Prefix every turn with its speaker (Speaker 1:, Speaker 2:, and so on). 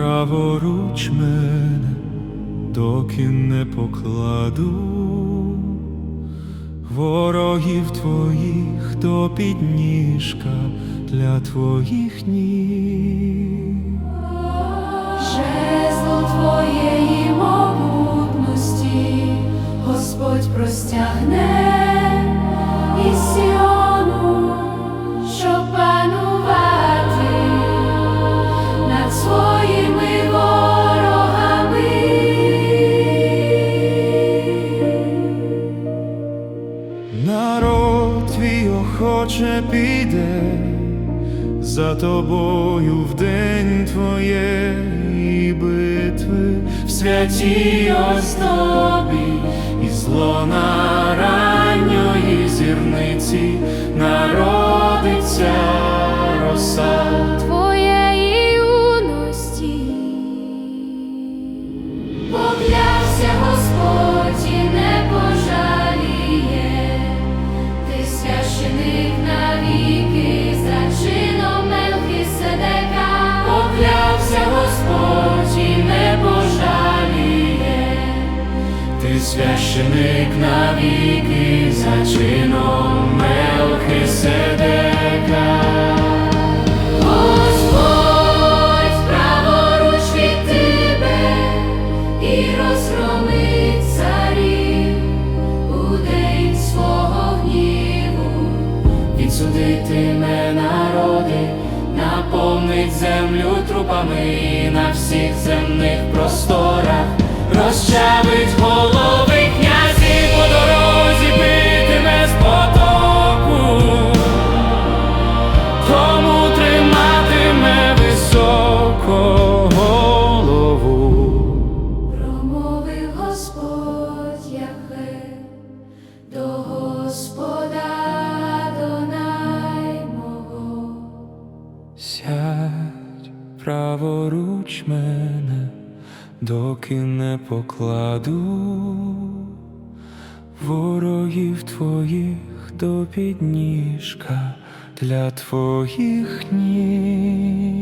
Speaker 1: праворуч мене, доки не покладу ворогів твоїх до підніжка для твоїх ніг.
Speaker 2: Жезл твоєї
Speaker 1: охоче піде за тобою в день твоєї битви, в святій оздобі і злона ранньої
Speaker 2: Ти священик навіки за чином Мелхиседека. Господь праворуч від тебе і розгромить царів у день свого гніву.
Speaker 1: Відсудитиме народи, наповнить землю трупами на всіх земних праворуч мене, доки не покладу ворогів твоїх до підніжка для твоїх ніг.